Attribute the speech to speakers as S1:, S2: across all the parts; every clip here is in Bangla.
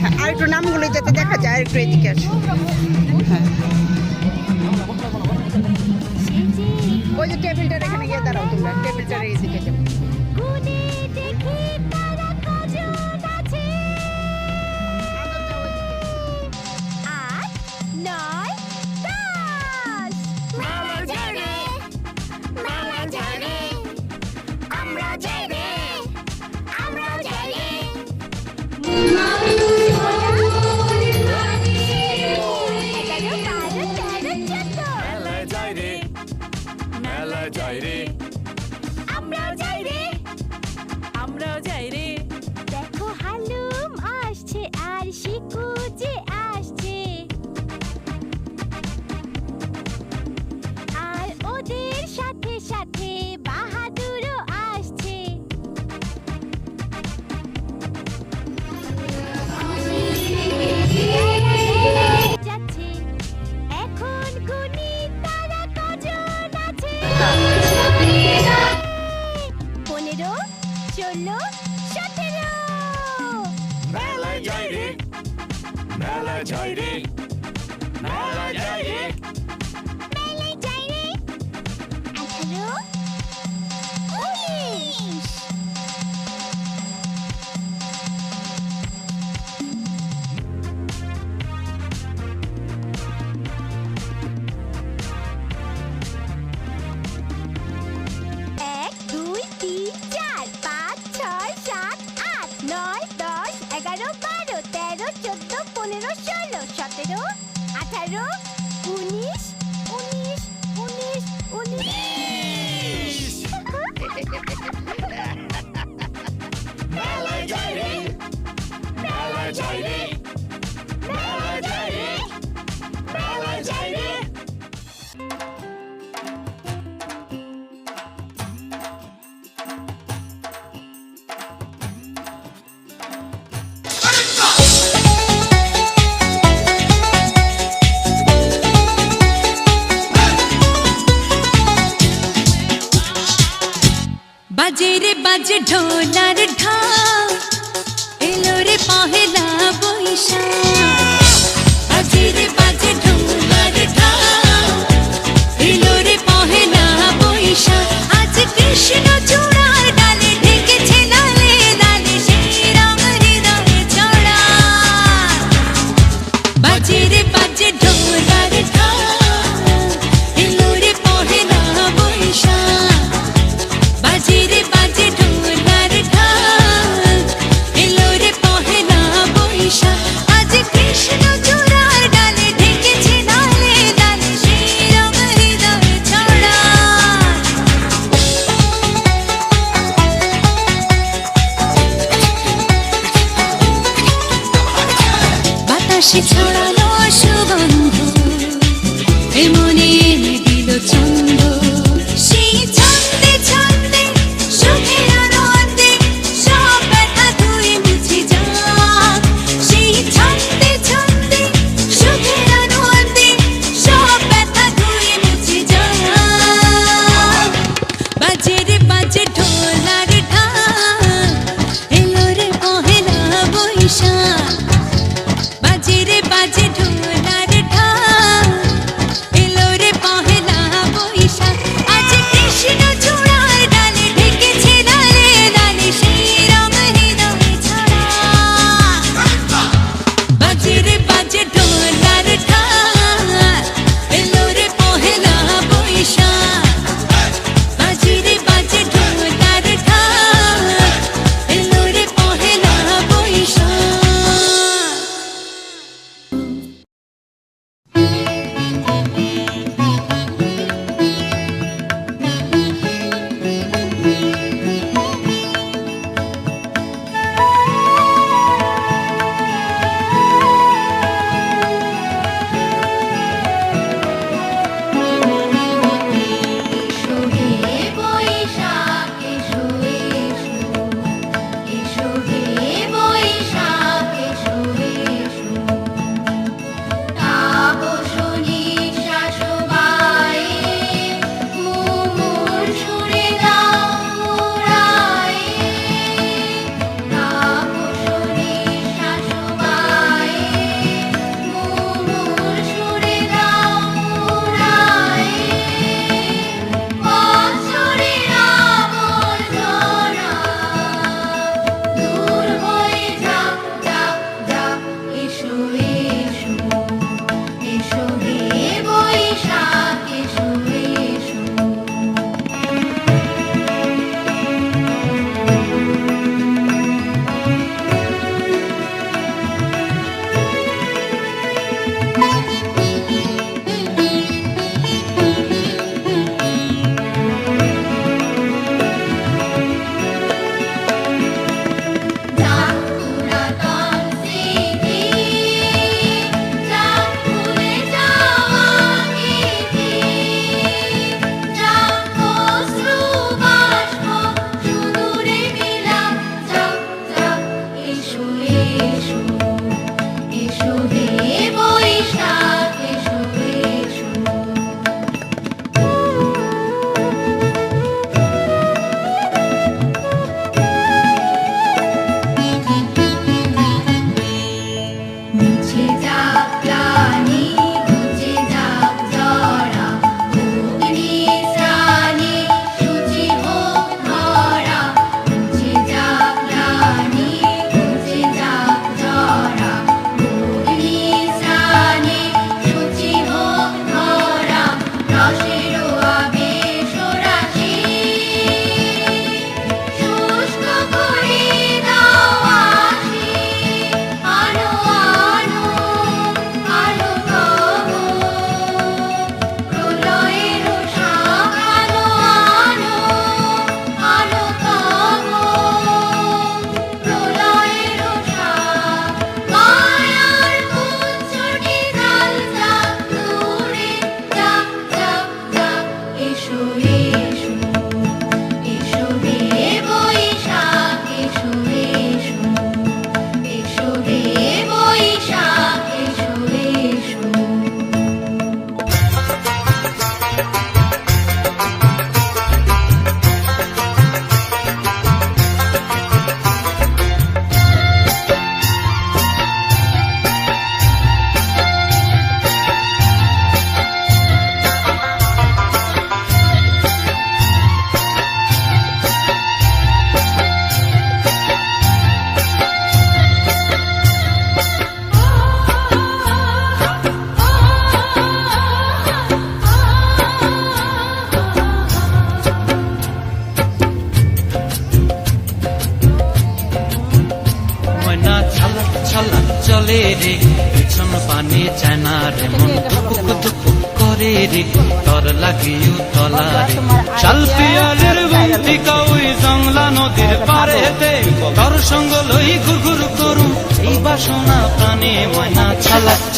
S1: হ্যাঁ, আর একটু নামগুলো যাতে দেখা যায় আর একটু এদিকে আসে। হ্যাঁ। ওই যে টেবিলটার এখানে গিয়ে দাঁড়াও তোমরা, টেবিলটার এদিকে
S2: যাবে Oh.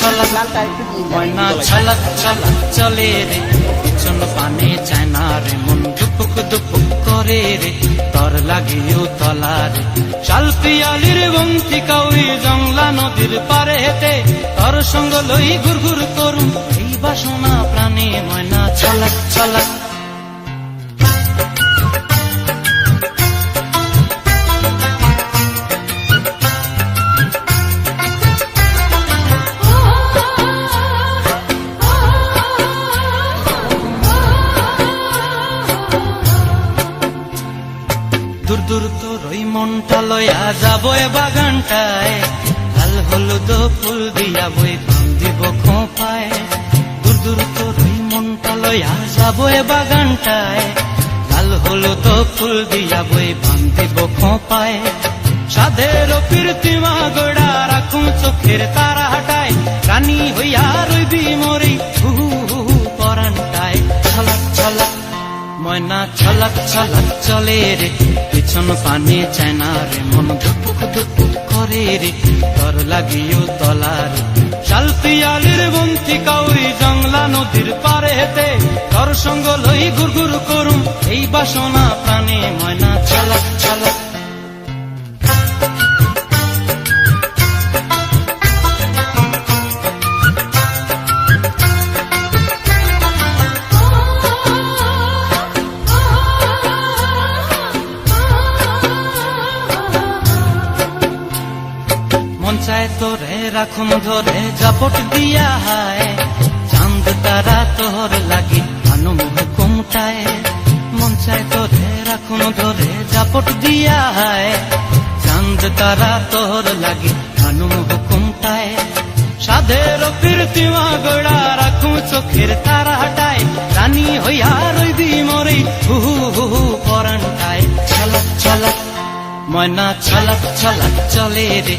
S2: ছালাক। ময়না ছালাক ছালাক চলে রে। পিছন পানে চায় না রে, মন দুপুক দুপুক করে রে। তর লাগিও তলা রে। শাল পিয়ালির বন্তিকা কাউরি জংলা নদীর পারে হেতে তর সঙ্গ লই ঘুর ঘুর করুম, এই বাসনা প্রাণে ময়না ছলক ছালাক মনটা লয়া যাব এ বাগানটায়। লাল হলুদ ফুল দিয়া বই ফান দিব খোঁপায়। দূর দূর তোর ওই মনটা লয়া যাব এ বাগানটায়। লাল হলুদ ফুল দিয়া বই ফান দিব খোঁপায়। সাধের কীর্তিমা গোড়া রাখুন চোখের তারা হাটায় রানী হইয়া রইবি মরি হু ছলাক ছলাক, ময়না, ছলাক ছলাক, চলে রে। পিছন পানে চায় না রে, মন ধুপুক ধুপুক করে রে তর লাগিও তলার শাল পিয়ালির বন্তি কাউরি জংলা নদীর পারে হেতে তর সঙ্গ লই ঘুর ঘুর করুম, এই বাসনা প্রাণে ময়না চালা ছলাক রাখুন ধরে জাপট দিয়া হায়, চাঁদ তারা তোর লাগি আনুম হুকুমটায় মন চায় তোরে রাখুন ধরে জাপট দিয়া হায়, চাঁদ তারা তোর লাগি আনুম হুকুমটায় সাধের কীর্তিমা গোড়া রাখুন চোখের তারা হাটায়, রানী হইয়া রইবি মরে হু হু হু হু পরানটায় ছলাক ছলাক, ময়না ছলাক ছলাক চলে রে।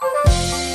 S3: Música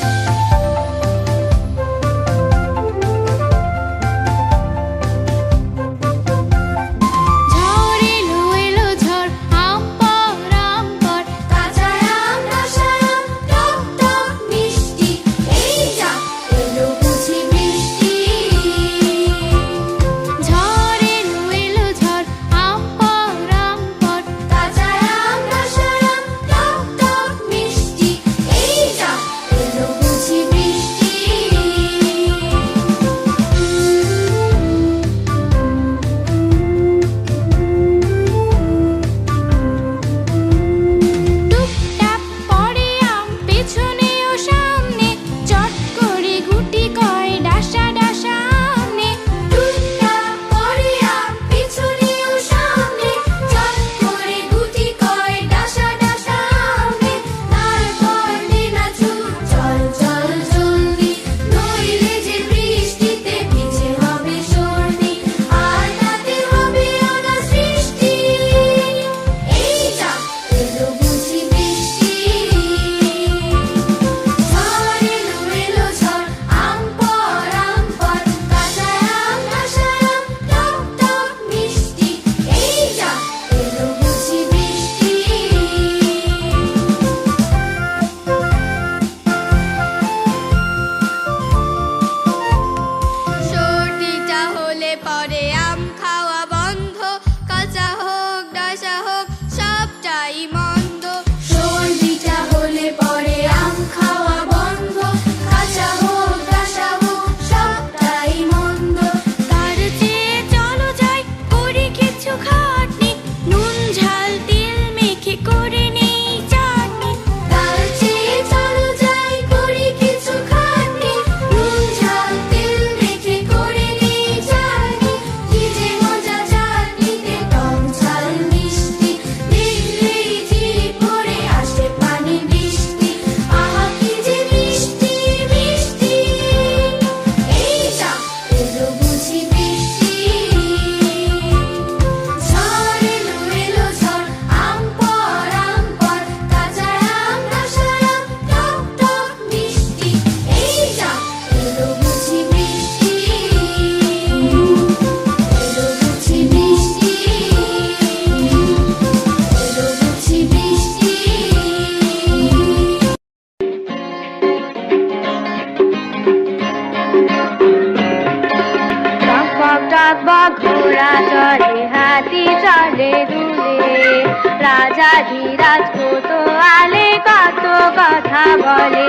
S3: রাজা ধীরাজ কোতোয়ালে কত কথা বলে?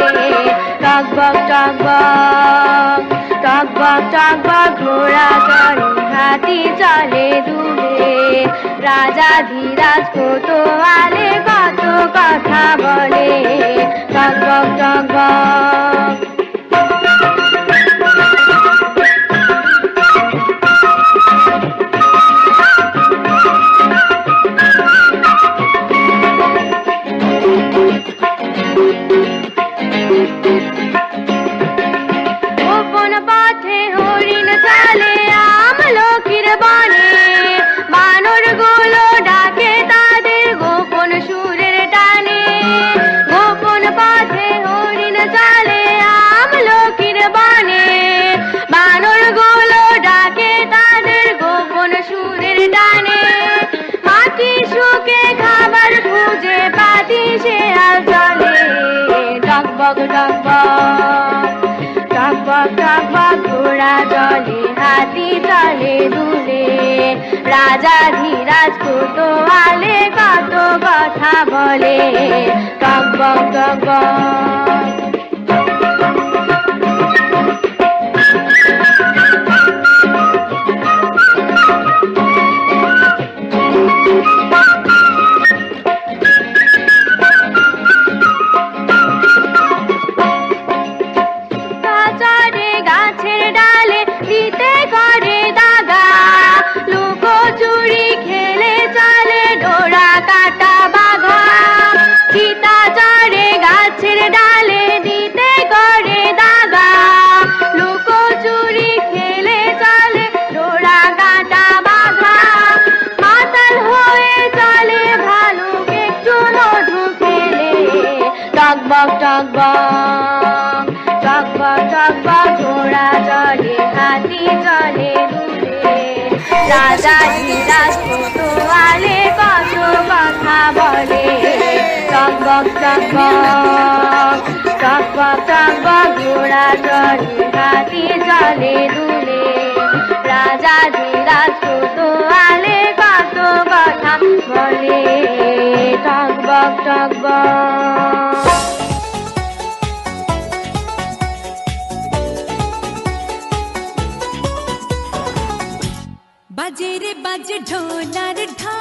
S3: টকবক টকবক টকবক টকবক ঘোড়া চড়ে, হাতি চলে ডুবে রাজা ধীরাজ কোতোয়ালে কত কথা বলে? টকবক টকবক রাজা ধীরাজ কোতোয়ালে কত কথা বলে। কব কব কাকা কাকা কাকা ঘোড়া চড়ে হাতি চলে দুলে রাজা ধীরাজ কত আলে কত কথা বলে টকবক টকবক
S4: বাজে রে বাজে ঢোলার ঢা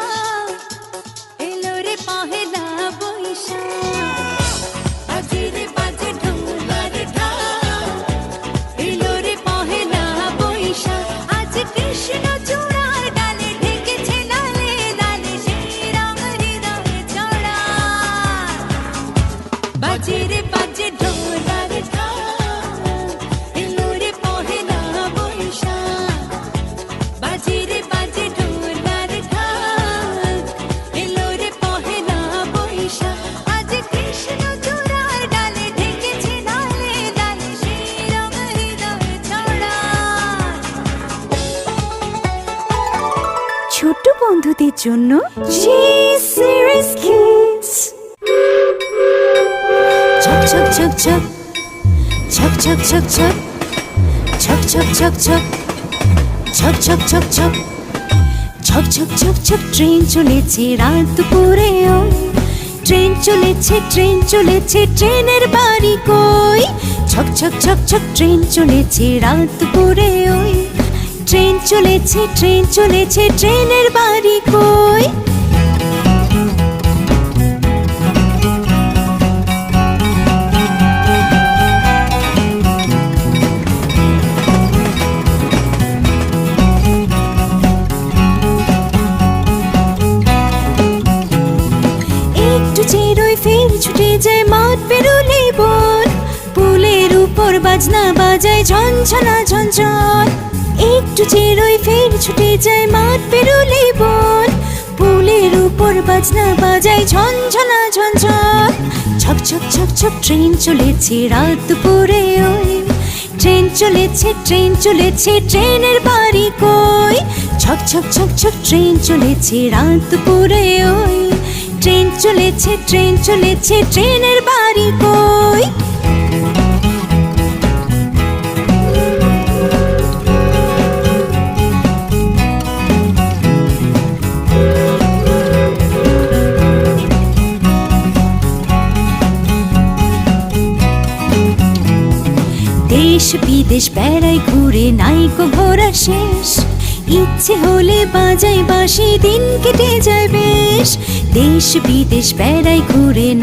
S4: ছোট বন্ধুদের জন্য সিরিজ ছক ছক ছক ছক ছক ছক ছক ছক ছক ছক ছক ছক ছক ছক ছক ছক ছক ছক ছক ট্রেন চলেছে রাত দুপুরে ওই ট্রেন চলেছে ট্রেন চলেছে, ট্রেনের বাড়ি কই? ছক ছক ছক ছক ট্রেন চলেছে রাত দুপুরে ওই ট্রেন চলেছে ট্রেন চলেছে, ট্রেনের বাড়ি কই? ফের ছুটে যায় মাঠ পেরোলে বন পুলের উপর বাজনা বাজায় ঝনঝনা ঝনঝন। একটু চেরোয় ফের ছুটে যায় মাঠ পেরোলে বন পুলের উপর বাজনা বাজায় ঝনঝনা ঝনঝন। ছক ছক ছক ছক, ট্রেন চলেছে রাত দুপুরে ওই। ট্রেন চলেছে ট্রেন চলেছে, ট্রেনের বাড়ি কই? ছক ছক ছক ছক, ট্রেন চলেছে রাত দুপুরে ওই। ট্রেন চলেছে ট্রেন চলেছে, ট্রেনের বাড়ি কই? দেশ বিদেশ বেড়াই ঘুরে, নাইকো ঘোরা শেষ। ইচ্ছে হলে বাজাই বাসি দিন কেটে যায় বেশ। দেশ বিদেশ বেড়াই ঘুরে নাই